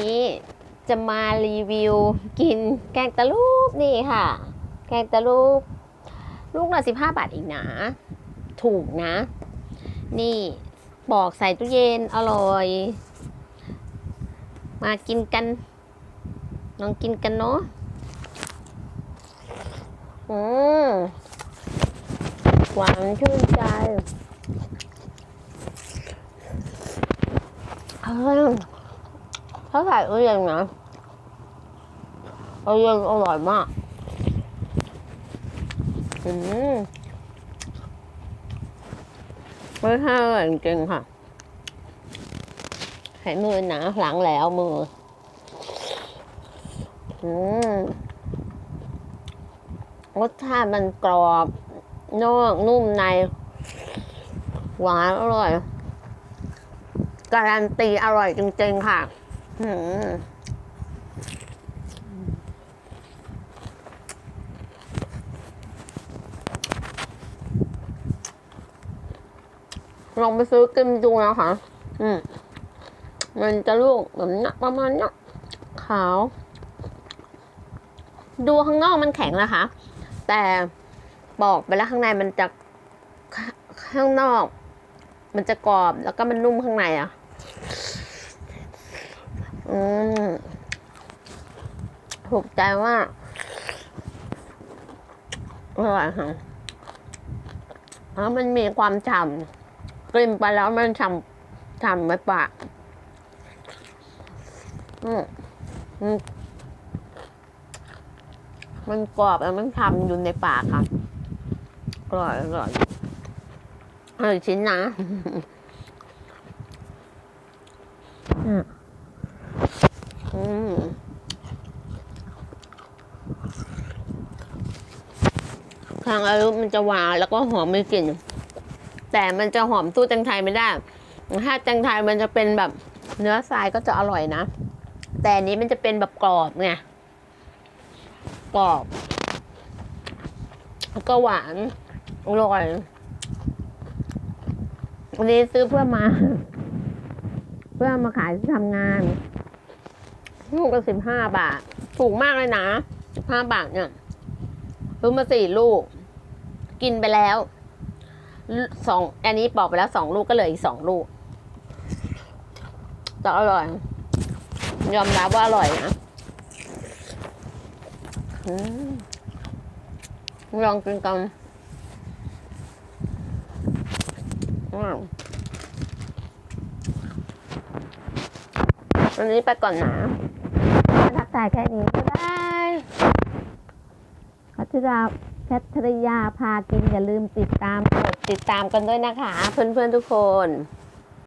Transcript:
นี้จะมารีวิวกินแกงตะลูกนี่ค่ะ แกงตะลูกลูกละสิบห้าบาทเองนะ ถูกนะ นี่บอกใส่ตู้เย็นอร่อย มากินกันลองกินกันเนาะอืมหวานชื่นใจเฮ้ย ถ้าใส่เอเย็นนะเอเย็นอร่อยมาก อืมไม่ใช่อร่อยจริงค่ะใช้มือนะล้างแล้วมือ อืมรสชาติมันกรอบ นอกนุ่มใน หวานอร่อย การันตีอร่อยจริงๆค่ะ ลองไปซื้อกินดูนะคะ อืม มันจะลูกแบบนี้ประมาณนี้ขาว ดูข้างนอกมันแข็งนะคะ แต่บอกไปแล้วข้างในมันจะขข้างนอก มันจะกรอบแล้วก็มันนุ่มข้างในอะ อืมถูกใจว่าอร่อยค่ะแล้วมันมีความฉ่ำกลิ่นไปแล้วมันฉ่ำฉ่ำไปปากอืมอืมมันกรอบแล้วมันทำอยู่ในปากค่ะอร่อยอร่อยเอาอีกชิ้นนะ อืม ทางอายุมันจะหวานแล้วก็หอมมีกลิ่น แต่มันจะหอมตู้แตงไทยไม่ได้ ถ้าแตงไทยมันจะเป็นแบบเนื้อทรายก็จะอร่อยนะ แต่อันนี้มันจะเป็นแบบกรอบไงกรอบแล้วก็หวานอร่อยวันนี้ซื้อเพื่อมา เพื่อมาขายที่ทำงานลูกละสิบห้าบาท ถูกมากเลยนะสิบห้าบาทเนี่ยซื้อมาสี่ลูก กินไปแล้วสองอันนี้ปอกไปแล้วสองลูกก็เหลืออีกสองลูกแต่อร่อย ยอมรับว่าอร่อยนะอลองกินกันอืมวันนี้ไปก่อนนะทักทายแค่นี้ บ๊ายบายพัชรา ชัทริยาพากินอย่าลืมติดตามกดติดตามกันด้วยนะคะ เพื่อนๆทุกคน